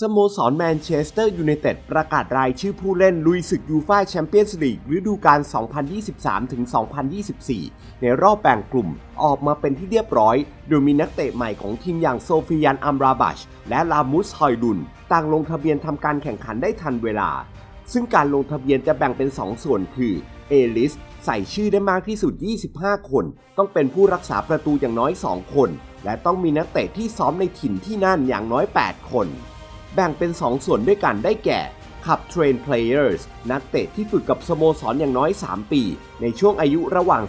สโมสรแมนเชสเตอร์ยูไนเต็ดประกาศรายชื่อผู้เล่นลุยศึกยูฟ่าแชมเปี้ยนส์ลีกฤดูกาล 2023-2024 ในรอบแบ่งกลุ่มออกมาเป็นที่เรียบร้อย โดยมีนักเตะใหม่ของทีมอย่างโซฟิยันอัมราบัชและลามุสฮอยดุน ต่างลงทะเบียนทำการแข่งขันได้ทันเวลา ซึ่งการลงทะเบียนจะแบ่งเป็น 2 ส่วนคือเอลิสใส่ชื่อได้มากที่สุด 25 คน ต้องเป็นผู้รักษาประตูอย่างน้อย 2 คน และต้องมีนักเตะที่ซ้อมในถิ่นที่นั่นอย่างน้อย 8 คน แบ่งเป็น 2 ส่วนด้วยกันได้แก่ขับ Train Players นักเตะที่ฝึกกับสโมสรอย่างน้อย 3 ปี ในช่วงอายุระหว่าง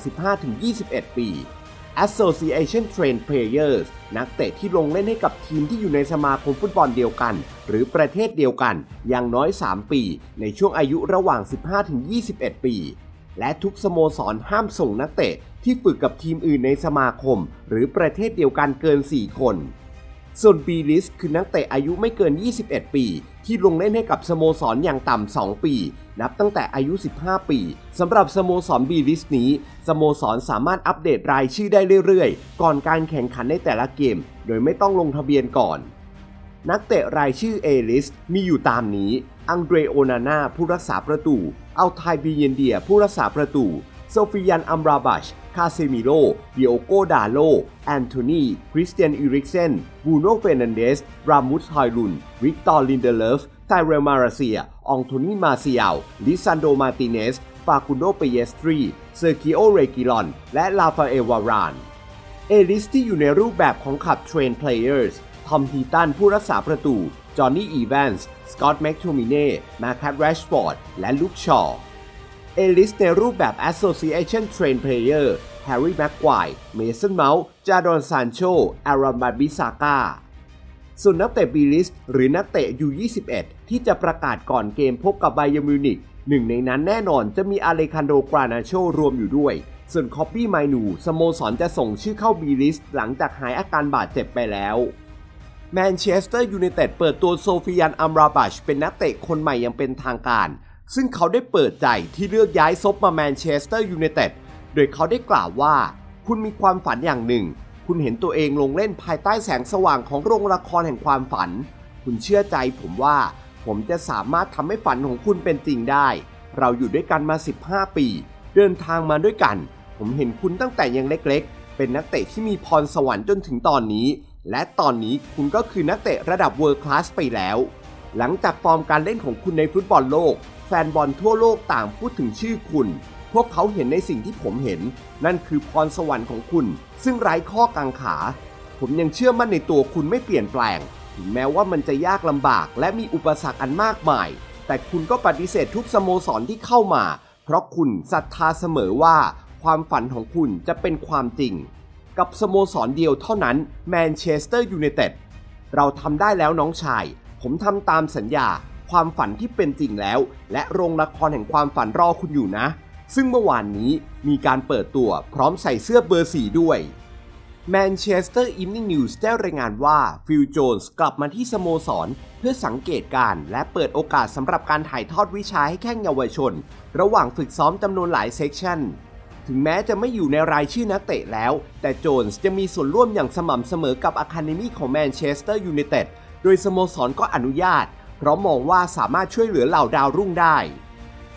15-21 ปี Association Train Players นักเตะที่ลงเล่นให้กับทีมที่อยู่ในสมาคมฟุตบอลเดียวกัน หรือประเทศเดียวกัน อย่างน้อย 3 ปี ในช่วงอายุระหว่าง 15-21 ปี และทุกสโมสรห้ามส่งนักเตะที่ฝึกกับทีมอื่นในสมาคม หรือประเทศเดียวกันเกิน 4 คน ส่วน B list คือนักเตะอายุไม่เกิน 21 ปี ที่ลงเล่นให้กับสโมสรอย่างต่ำ 2 ปี นับตั้งแต่อายุ 15 ปีสำหรับสโมสร B list นี้สโมสรสามารถอัปเดตรายชื่อได้เรื่อยๆ ก่อนการแข่งขันในแต่ละเกม โดยไม่ต้องลงทะเบียนก่อน นักเตะรายชื่อ A-list มีอยู่ตามนี้ อังเดรโอนาน่าผู้รักษาประตูอัลไทบีเยนเดียผู้รักษาประตู โซฟิยันอัมราบัช คาเซมิโลดิโอโกดาโล แอนโทนีคริสเตียนอิริกเซน บูโนเฟนันเดส รามุสฮอยลุน วิกตอร์ลินเดเลฟไทเรลมาราเซียอองโทนีมาเซียลลิซันโดมาติเนส ฟาคุโนเปเยสตรี เซอร์กิโอเรกิลอน และลาฟาเอวาราน เอลิสที่อยู่ในรูปแบบของขับ Train Players ทอมฮีตันผู้รักษาประตู จอห์นนี่อีแวนส์ สกอตต์แมคโทมิเน่ มาคัตแรชฟอร์ด และลุคชอว์ เอลิสในรูปแบบ Association Train Player แฮร์รี่แม็กควายเมสันเมาส์จาดอนซานโชอารามบาบิซาก้าส่วนนักเตะบีลิสหรือนักเตะ U21 ที่จะประกาศก่อนเกมพบกับไบยมิวนิกหนึ่งในนั้นแน่นอนจะมีอเลคันโดกรานาโชรวมอยู่ด้วย ส่วนคอปปี้ไมนูสโมสรจะส่งชื่อเข้าบีลิสหลังจากหายอาการบาดเจ็บไปแล้วแมนเชสเตอร์ยูไนเต็ดเปิดตัวโซฟิยันอัมราบัชเป็นนักเตะคนใหม่ย่างเป็นทางการ ซึ่งเขาได้เปิดใจที่เลือกย้ายซบมาแมนเชสเตอร์ยูไนเต็ด โดยเขาได้กล่าวว่า คุณมีความฝันอย่างหนึ่ง คุณเห็นตัวเองลงเล่นภายใต้แสงสว่างของโรงละครแห่งความฝัน คุณเชื่อใจผมว่า ผมจะสามารถทำให้ฝันของคุณเป็นจริงได้ เราอยู่ด้วยกันมา 15 ปี เดินทางมาด้วยกัน ผมเห็นคุณตั้งแต่ยังเล็กๆ เป็นนักเตะที่มีพรสวรรค์จนถึงตอนนี้ และตอนนี้คุณก็คือนักเตะระดับเวิร์คลาสไปแล้ว หลังจากฟอร์มการเล่นของคุณในฟุตบอลโลก แฟนบอลทั่วโลกต่างพูดถึงชื่อคุณ พวกเขาเห็นในสิ่งที่ผมเห็น นั่นคือพรสวรรค์ของคุณ ซึ่งไร้ข้อกังขา ผมยังเชื่อมั่นในตัวคุณไม่เปลี่ยนแปลง ถึงแม้ว่ามันจะยากลำบาก และมีอุปสรรคอันมากมาย แต่คุณก็ปฏิเสธทุกสโมสรที่เข้ามา เพราะคุณศรัทธาเสมอว่า ความฝันของคุณจะเป็นความจริง กับสโมสรเดียวเท่านั้นแมนเชสเตอร์ยูไนเต็ดเราทำได้แล้วน้องชาย ผมทำตามสัญญาความฝันที่เป็นจริงแล้ว และโรงละครแห่งความฝันรอคุณอยู่นะ ซึ่งเมื่อวานนี้มีการเปิดตัวพร้อมใส่เสื้อเบอร์สีด้วยแมนเชสเตอร์อิ n นิ่งนิวส์ได้รายงานว่าฟิลโจนส์กลับมาที่สโมสร เพื่อสังเกตการณ์และเปิดโอกาสสำหรับการถ่ายทอดวิชาให้แข่งเยาวชน ระหว่างฝึกซ้อมจำนวนหลายเซกชันถึงแม้จะไม่อยู่ในรายชื่อนักเตะแล้ว แต่โจนส์จะมีส่วนร่วมอย่างสม่ำเสมอกับอะคาเดมีของแมนเชสเตอร์ยูไนเต็ด ดยสโมสรก็อนุญาต เพราะมองว่าสามารถช่วยเหลือเหล่าดาวรุ่งได้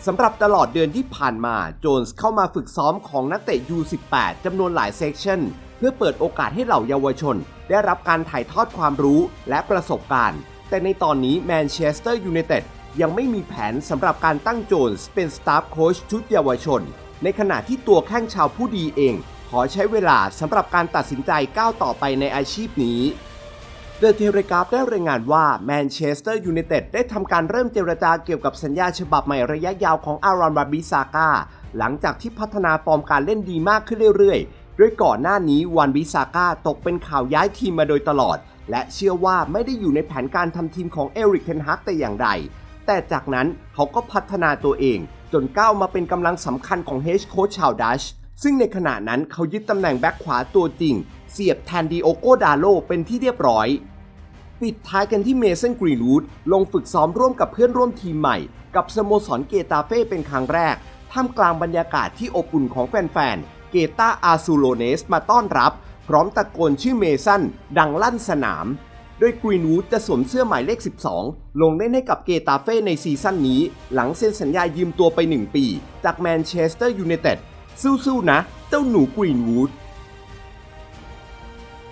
สำหรับตลอดเดือนที่ผ่านมาโจนส์เข้ามาฝึกซ้อมของนักเตะ U18 จำนวนหลายเซกชันเพื่อเปิดโอกาสให้เหล่าเยาวชน ได้รับการถ่ายทอดความรู้และประสบการณ์ แต่ในตอนนี้แมนเชสเตอร์ยูไนเต็ดยังไม่มีแผนสำหรับการตั้งโจนส์เป็นสตาฟโค้ชชุดเยาวชน ในขณะที่ตัวแข้งชาวผู้ดีเอง ขอใช้เวลาสำหรับการตัดสินใจก้าวต่อไปในอาชีพนี้ เดอะเทเลกราฟได้รายงานว่าแมนเชสเตอร์ยูไนเต็ดได้ทำการเริ่มเจรจาเกี่ยวกับสัญญาฉบับใหม่ระยะยาวของอารอนบาบิซาก้าหลังจากที่พัฒนาฟอร์มการเล่นดีมากขึ้นเรื่อยๆ ด้วยก่อนหน้านี้วันบิซาก้าตกเป็นข่าวย้ายทีมมาโดยตลอด และเชื่อว่าไม่ได้อยู่ในแผนการทำทีมของเอริกเทนฮักแต่อย่างใด แต่จากนั้นเขาก็พัฒนาตัวเอง จนก้าวมาเป็นกำลังสำคัญของเฮดโค้ชชาวดัชซึ่งในขณะนั้นเขายึดตำแหน่งแบ็คขวาตัวจริง เสียบแทนดิโอโกดาโลเป็นที่เรียบร้อย ปิดท้ายกันที่เมสันกรีนวูดลงฝึกซ้อมร่วมกับเพื่อนร่วมทีมใหม่ กับสโมสรเกตาเฟ่เป็นครั้งแรก ท่ามกลางบรรยากาศที่อบอุ่นของแฟนๆ เกตาอาซูโลเนสมาต้อนรับ พร้อมตะโกนชื่อเมสันดังลั่นสนาม โดยกรีนวูดจะสวมเสื้อหมายเลข 12 ลงเล่นให้กับเกตาเฟ่ในซีซั่นนี้ หลังเซ็นสัญญายืมตัวไป 1 ปี จากแมนเชสเตอร์ยูไนเต็ดสู้ๆนะ เจ้าหนูกรีนวูด